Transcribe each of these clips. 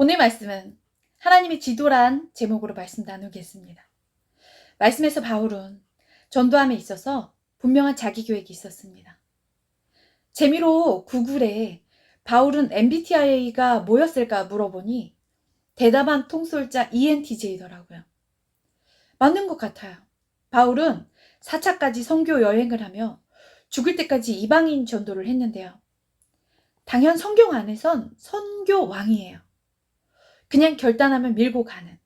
오늘 말씀은 하나님의 지도란 제목으로 말씀 나누겠습니다. 말씀에서 바울은 전도함에 있어서 분명한 자기 계획이 있었습니다. 재미로 구글에 바울은 MBTI가 뭐였을까 물어보니 대담한 통솔자 ENTJ더라고요. 맞는 것 같아요. 바울은 4차까지 선교 여행을 하며 죽을 때까지 이방인 전도를 했는데요. 당연 성경 안에선 선교 왕이에요. 그냥 결단하면 밀고 가는.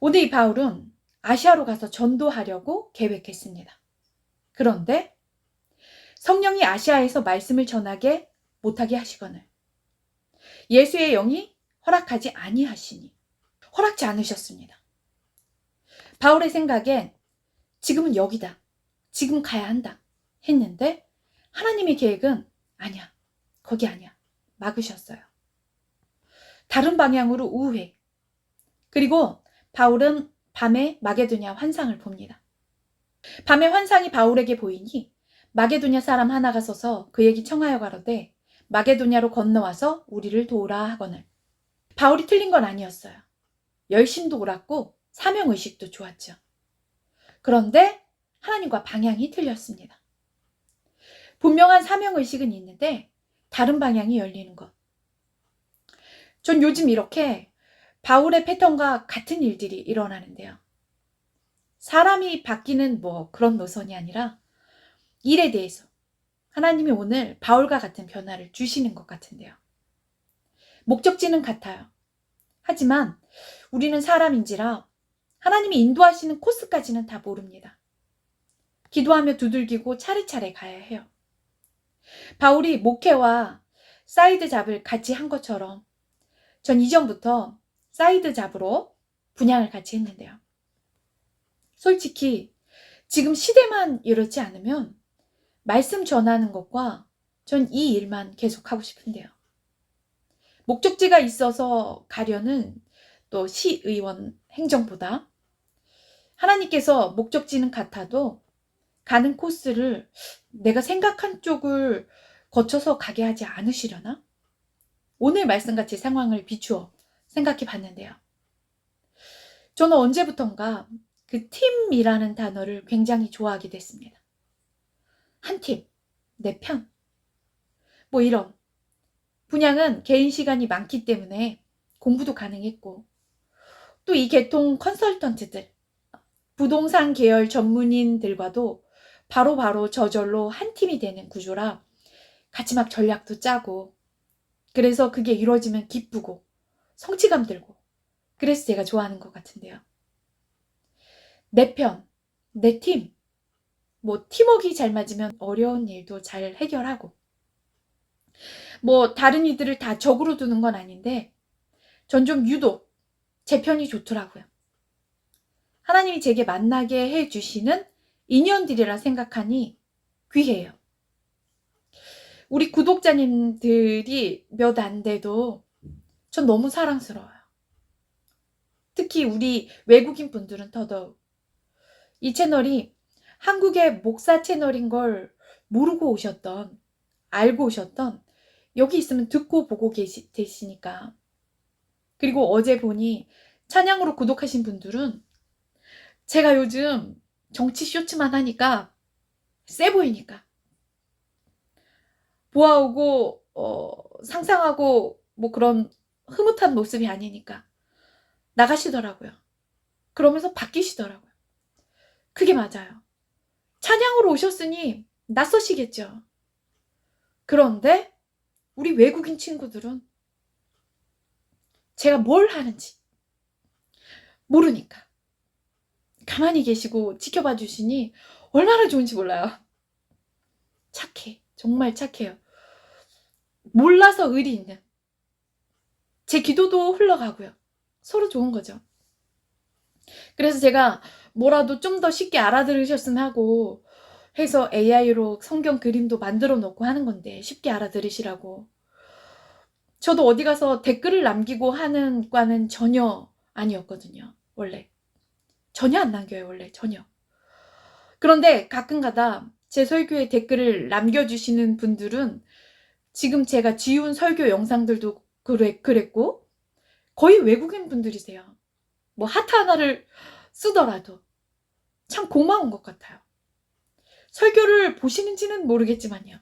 오늘 이 바울은 아시아로 가서 전도하려고 계획했습니다. 그런데 성령이 아시아에서 말씀을 전하게 못하게 하시거늘 예수의 영이 허락하지 아니하시니 허락지 않으셨습니다. 바울의 생각엔 지금은 여기다. 지금 가야 한다. 했는데 하나님의 계획은 아니야. 거기 아니야. 막으셨어요. 다른 방향으로 우회. 그리고 바울은 밤에 마게도냐 환상을 봅니다. 밤에 환상이 바울에게 보이니 마게도냐 사람 하나가 서서 그에게 청하여 가로되 마게도냐로 건너와서 우리를 도우라 하거늘. 바울이 틀린 건 아니었어요. 열심도 옳았고 사명의식도 좋았죠. 그런데 하나님과 방향이 틀렸습니다. 분명한 사명의식은 있는데 다른 방향이 열리는 것. 전 요즘 이렇게 바울의 패턴과 같은 일들이 일어나는데요. 사람이 바뀌는 뭐 그런 노선이 아니라 일에 대해서 하나님이 오늘 바울과 같은 변화를 주시는 것 같은데요. 목적지는 같아요. 하지만 우리는 사람인지라 하나님이 인도하시는 코스까지는 다 모릅니다. 기도하며 두들기고 차례차례 가야 해요. 바울이 목회와 사이드 잡을 같이 한 것처럼 전 이전부터 사이드 잡으로 분양을 같이 했는데요. 솔직히 지금 시대만 이렇지 않으면 말씀 전하는 것과 전 이 일만 계속 하고 싶은데요. 목적지가 있어서 가려는 또 시의원 행정보다 하나님께서 목적지는 같아도 가는 코스를 내가 생각한 쪽을 거쳐서 가게 하지 않으시려나? 오늘 말씀같이 상황을 비추어 생각해 봤는데요. 저는 언제부턴가 그 팀이라는 단어를 굉장히 좋아하게 됐습니다. 한 팀, 내 편. 뭐 이런. 분양은 개인 시간이 많기 때문에 공부도 가능했고, 또 이 계통 컨설턴트들, 부동산 계열 전문인들과도 바로바로 바로 저절로 한 팀이 되는 구조라 같이 막 전략도 짜고, 그래서 그게 이루어지면 기쁘고, 성취감 들고, 그래서 제가 좋아하는 것 같은데요. 내 편, 내 팀, 뭐 팀워크가 잘 맞으면 어려운 일도 잘 해결하고, 뭐 다른 이들을 다 적으로 두는 건 아닌데 전 좀 유독 제 편이 좋더라고요. 하나님이 제게 만나게 해 주시는 인연들이라 생각하니 귀해요. 우리 구독자님들이 몇 안 돼도 전 너무 사랑스러워요. 특히 우리 외국인 분들은 더더욱 이 채널이 한국의 목사 채널인 걸 모르고 오셨던 알고 오셨던 여기 있으면 듣고 보고 계시, 계시니까. 그리고 어제 보니 찬양으로 구독하신 분들은 제가 요즘 정치 쇼츠만 하니까 세 보이니까. 보아오고, 어, 상상하고 뭐 그런 흐뭇한 모습이 아니니까 나가시더라고요. 그러면서 바뀌시더라고요. 그게 맞아요. 찬양으로 오셨으니 낯서시겠죠. 그런데 우리 외국인 친구들은 제가 뭘 하는지 모르니까 가만히 계시고 지켜봐 주시니 얼마나 좋은지 몰라요. 착해. 정말 착해요. 몰라서 의리 있는. 제 기도도 흘러가고요. 서로 좋은 거죠. 그래서 제가 뭐라도 좀 더 쉽게 알아들으셨으면 하고 해서 AI로 성경 그림도 만들어 놓고 하는 건데 쉽게 알아들으시라고. 저도 어디 가서 댓글을 남기고 하는 과는 전혀 아니었거든요. 원래. 전혀 안 남겨요, 원래. 전혀. 그런데 가끔 가다 제 설교에 댓글을 남겨주시는 분들은 지금 제가 지운 설교 영상들도 그래, 그랬고, 거의 외국인 분들이세요. 뭐 하트 하나를 쓰더라도 참 고마운 것 같아요. 설교를 보시는지는 모르겠지만요.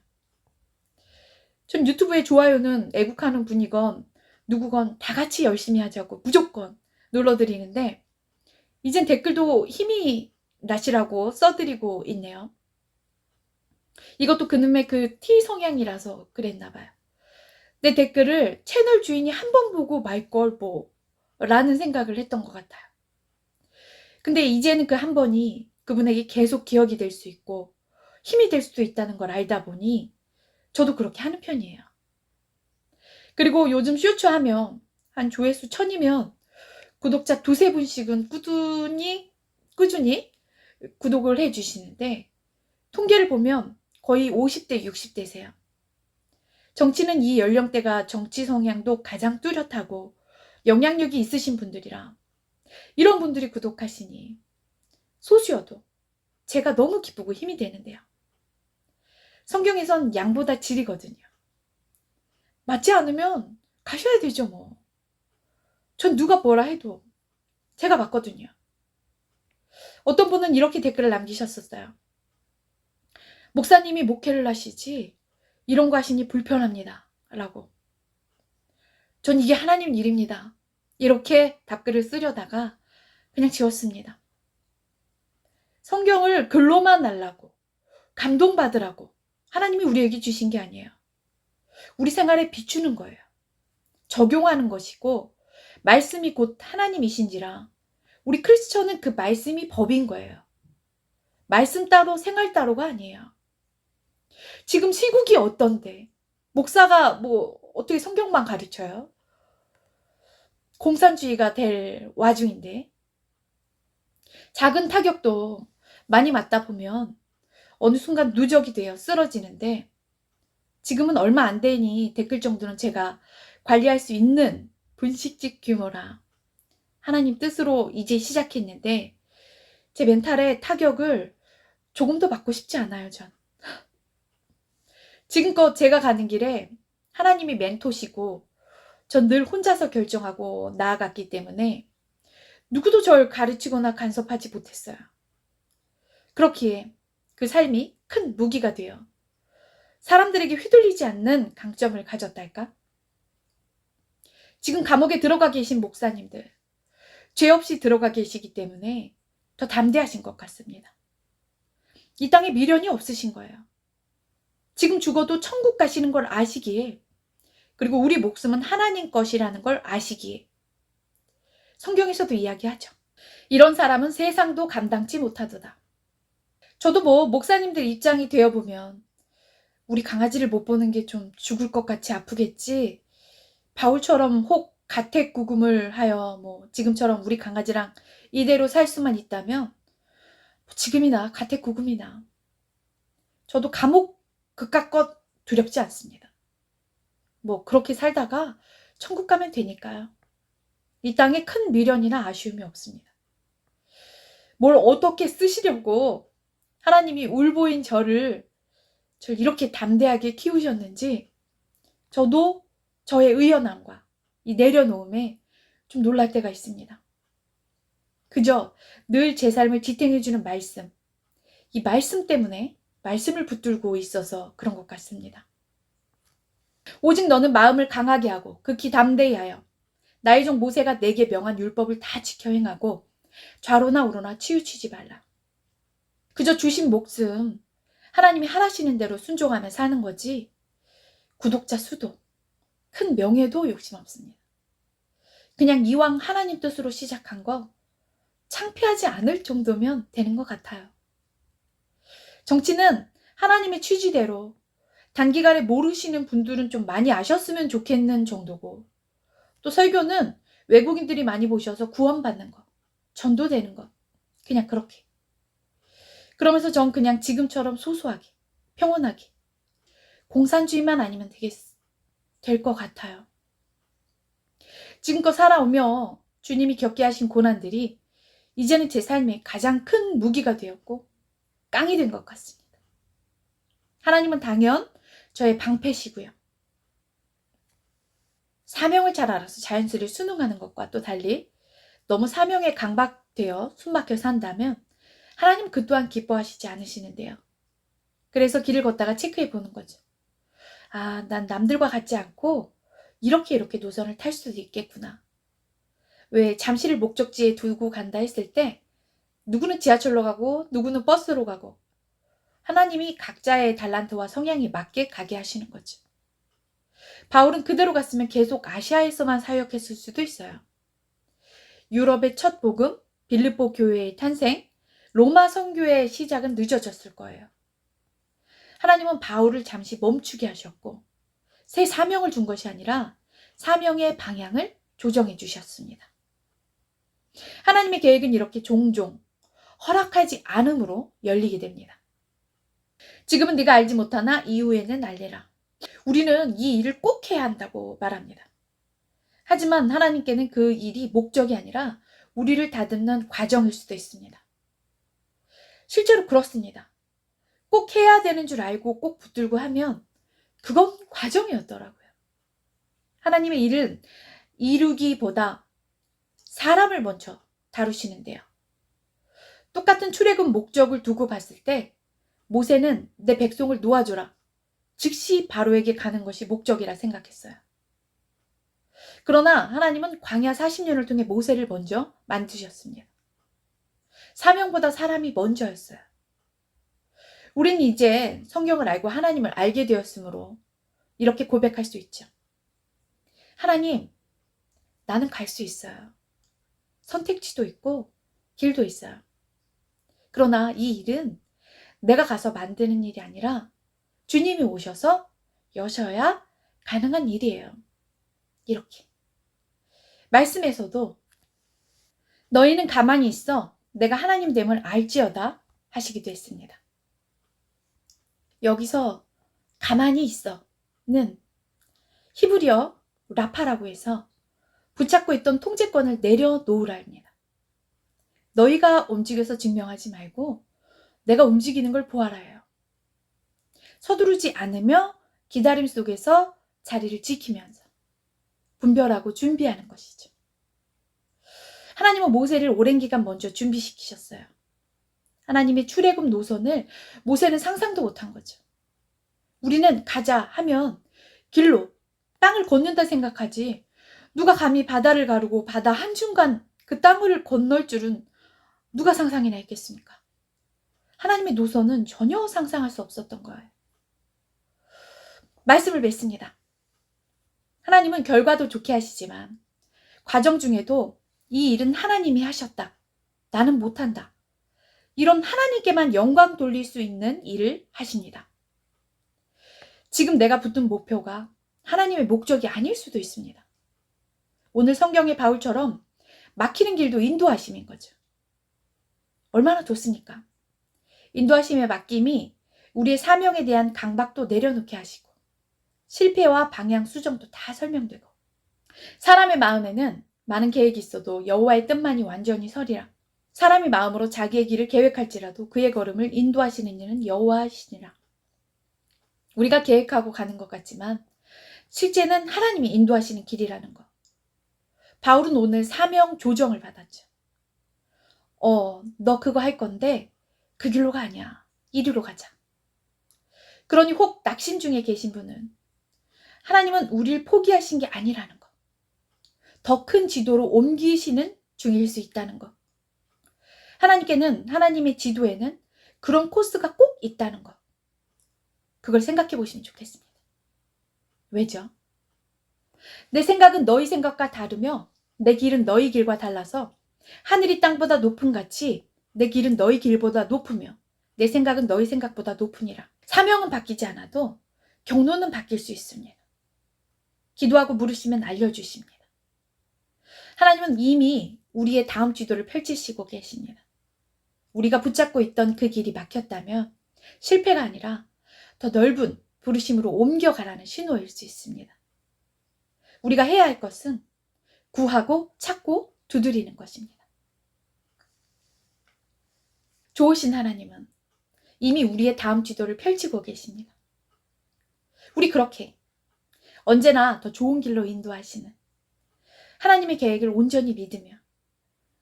전 유튜브에 좋아요는 애국하는 분이건 누구건 다 같이 열심히 하자고 무조건 눌러드리는데 이젠 댓글도 힘이 나시라고 써드리고 있네요. 이것도 그놈의 그 T 성향이라서 그랬나 봐요. 내 댓글을 채널 주인이 한 번 보고 말 걸 뭐 라는 생각을 했던 것 같아요. 근데 이제는 그 한 번이 그분에게 계속 기억이 될 수 있고 힘이 될 수도 있다는 걸 알다 보니 저도 그렇게 하는 편이에요. 그리고 요즘 쇼츠 하면 한 조회수 천이면 구독자 두세 분씩은 꾸준히 꾸준히 구독을 해 주시는데 통계를 보면 거의 50대, 60대세요. 정치는 이 연령대가 정치 성향도 가장 뚜렷하고 영향력이 있으신 분들이라 이런 분들이 구독하시니 소수여도 제가 너무 기쁘고 힘이 되는데요. 성경에선 양보다 질이거든요. 맞지 않으면 가셔야 되죠, 뭐. 전 누가 뭐라 해도 제가 맞거든요. 어떤 분은 이렇게 댓글을 남기셨었어요. 목사님이 목회를 하시지 이런 거 하시니 불편합니다. 라고. 전 이게 하나님 일입니다. 이렇게 답글을 쓰려다가 그냥 지웠습니다. 성경을 글로만 날라고 감동받으라고 하나님이 우리에게 주신 게 아니에요. 우리 생활에 비추는 거예요. 적용하는 것이고 말씀이 곧 하나님이신지라 우리 크리스천은 그 말씀이 법인 거예요. 말씀 따로 생활 따로가 아니에요. 지금 시국이 어떤데 목사가 뭐 어떻게 성경만 가르쳐요? 공산주의가 될 와중인데 작은 타격도 많이 맞다 보면 어느 순간 누적이 되어 쓰러지는데 지금은 얼마 안 되니 댓글 정도는 제가 관리할 수 있는 분식집 규모라 하나님 뜻으로 이제 시작했는데 제 멘탈에 타격을 조금도 받고 싶지 않아요, 전. 지금껏 제가 가는 길에 하나님이 멘토시고 전 늘 혼자서 결정하고 나아갔기 때문에 누구도 절 가르치거나 간섭하지 못했어요. 그렇기에 그 삶이 큰 무기가 되어 사람들에게 휘둘리지 않는 강점을 가졌달까? 지금 감옥에 들어가 계신 목사님들, 죄 없이 들어가 계시기 때문에 더 담대하신 것 같습니다. 이 땅에 미련이 없으신 거예요. 지금 죽어도 천국 가시는 걸 아시기에, 그리고 우리 목숨은 하나님 것이라는 걸 아시기에, 성경에서도 이야기하죠. 이런 사람은 세상도 감당치 못하도다. 저도 뭐 목사님들 입장이 되어 보면 우리 강아지를 못 보는 게 좀 죽을 것 같이 아프겠지. 바울처럼 혹 가택 구금을 하여 뭐 지금처럼 우리 강아지랑 이대로 살 수만 있다면 뭐 지금이나 가택 구금이나 저도 감옥 그깟 두렵지 않습니다. 뭐 그렇게 살다가 천국 가면 되니까요. 이 땅에 큰 미련이나 아쉬움이 없습니다. 뭘 어떻게 쓰시려고 하나님이 울보인 저를 저를 이렇게 담대하게 키우셨는지 저도 저의 의연함과 이 내려놓음에 좀 놀랄 때가 있습니다. 그저 늘 제 삶을 지탱해주는 말씀, 이 말씀 때문에 말씀을 붙들고 있어서 그런 것 같습니다. 오직 너는 마음을 강하게 하고 극히 담대히 하여 나의 종 모세가 내게 명한 율법을 다 지켜 행하고 좌로나 우로나 치우치지 말라. 그저 주신 목숨 하나님이 하라시는 대로 순종하며 사는 거지 구독자 수도 큰 명예도 욕심 없습니다. 그냥 이왕 하나님 뜻으로 시작한 거 창피하지 않을 정도면 되는 것 같아요. 정치는 하나님의 취지대로 단기간에 모르시는 분들은 좀 많이 아셨으면 좋겠는 정도고 또 설교는 외국인들이 많이 보셔서 구원받는 것, 전도되는 것, 그냥 그렇게. 그러면서 전 그냥 지금처럼 소소하게, 평온하게, 공산주의만 아니면 되겠, 될것 같아요. 지금껏 살아오며 주님이 겪게 하신 고난들이 이제는 제 삶에 가장 큰 무기가 되었고 깡이 된 것 같습니다. 하나님은 당연 저의 방패시고요. 사명을 잘 알아서 자연스레 순응하는 것과 또 달리 너무 사명에 강박되어 숨막혀 산다면 하나님 그 또한 기뻐하시지 않으시는데요. 그래서 길을 걷다가 체크해 보는 거죠. 아, 난 남들과 같지 않고 이렇게 이렇게 노선을 탈 수도 있겠구나. 왜 잠시를 목적지에 두고 간다 했을 때 누구는 지하철로 가고 누구는 버스로 가고 하나님이 각자의 달란트와 성향에 맞게 가게 하시는 거죠. 바울은 그대로 갔으면 계속 아시아에서만 사역했을 수도 있어요. 유럽의 첫 복음, 빌립보 교회의 탄생, 로마 선교의 시작은 늦어졌을 거예요. 하나님은 바울을 잠시 멈추게 하셨고 새 사명을 준 것이 아니라 사명의 방향을 조정해 주셨습니다. 하나님의 계획은 이렇게 종종 허락하지 않음으로 열리게 됩니다. 지금은 네가 알지 못하나 이후에는 알리라. 우리는 이 일을 꼭 해야 한다고 말합니다. 하지만 하나님께는 그 일이 목적이 아니라 우리를 다듬는 과정일 수도 있습니다. 실제로 그렇습니다. 꼭 해야 되는 줄 알고 꼭 붙들고 하면 그건 과정이었더라고요. 하나님의 일은 이루기보다 사람을 먼저 다루시는데요. 똑같은 출애굽 목적을 두고 봤을 때 모세는 내 백성을 놓아줘라. 즉시 바로에게 가는 것이 목적이라 생각했어요. 그러나 하나님은 광야 40년을 통해 모세를 먼저 만드셨습니다. 사명보다 사람이 먼저였어요. 우리는 이제 성경을 알고 하나님을 알게 되었으므로 이렇게 고백할 수 있죠. 하나님, 나는 갈 수 있어요. 선택지도 있고 길도 있어요. 그러나 이 일은 내가 가서 만드는 일이 아니라 주님이 오셔서 여셔야 가능한 일이에요. 이렇게. 말씀에서도 너희는 가만히 있어 내가 하나님 됨을 알지어다 하시기도 했습니다. 여기서 가만히 있어는 히브리어 라파라고 해서 붙잡고 있던 통제권을 내려놓으라 합니다. 너희가 움직여서 증명하지 말고 내가 움직이는 걸 보아라 해요. 서두르지 않으며 기다림 속에서 자리를 지키면서 분별하고 준비하는 것이죠. 하나님은 모세를 오랜 기간 먼저 준비시키셨어요. 하나님의 출애굽 노선을 모세는 상상도 못한 거죠. 우리는 가자 하면 길로 땅을 걷는다 생각하지 누가 감히 바다를 가르고 바다 한중간 그 땅을 건널 줄은 누가 상상이나 했겠습니까? 하나님의 노선은 전혀 상상할 수 없었던 거예요. 말씀을 맺습니다. 하나님은 결과도 좋게 하시지만 과정 중에도 이 일은 하나님이 하셨다. 나는 못한다. 이런 하나님께만 영광 돌릴 수 있는 일을 하십니다. 지금 내가 붙은 목표가 하나님의 목적이 아닐 수도 있습니다. 오늘 성경의 바울처럼 막히는 길도 인도하심인 거죠. 얼마나 좋습니까? 인도하심의 맡김이 우리의 사명에 대한 강박도 내려놓게 하시고 실패와 방향 수정도 다 설명되고 사람의 마음에는 많은 계획이 있어도 여호와의 뜻만이 완전히 서리라. 사람이 마음으로 자기의 길을 계획할지라도 그의 걸음을 인도하시는 이는 여호와시니라. 우리가 계획하고 가는 것 같지만 실제는 하나님이 인도하시는 길이라는 것. 바울은 오늘 사명 조정을 받았죠. 어, 너 그거 할 건데 그 길로가 아니야. 이리로 가자. 그러니 혹 낙심 중에 계신 분은 하나님은 우리를 포기하신 게 아니라는 것. 더 큰 지도로 옮기시는 중일 수 있다는 것. 하나님께는 하나님의 지도에는 그런 코스가 꼭 있다는 것. 그걸 생각해 보시면 좋겠습니다. 왜죠? 내 생각은 너희 생각과 다르며 내 길은 너희 길과 달라서 하늘이 땅보다 높은 같이 내 길은 너희 길보다 높으며 내 생각은 너희 생각보다 높으니라. 사명은 바뀌지 않아도 경로는 바뀔 수 있습니다. 기도하고 물으시면 알려주십니다. 하나님은 이미 우리의 다음 지도를 펼치시고 계십니다. 우리가 붙잡고 있던 그 길이 막혔다면 실패가 아니라 더 넓은 부르심으로 옮겨가라는 신호일 수 있습니다. 우리가 해야 할 것은 구하고 찾고 두드리는 것입니다. 좋으신 하나님은 이미 우리의 다음 지도를 펼치고 계십니다. 우리 그렇게 언제나 더 좋은 길로 인도하시는 하나님의 계획을 온전히 믿으며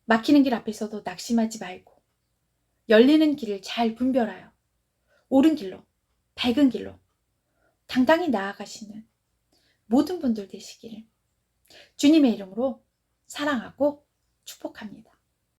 막히는 길 앞에서도 낙심하지 말고 열리는 길을 잘 분별하여 옳은 길로, 밝은 길로 당당히 나아가시는 모든 분들 되시기를 주님의 이름으로 사랑하고 축복합니다.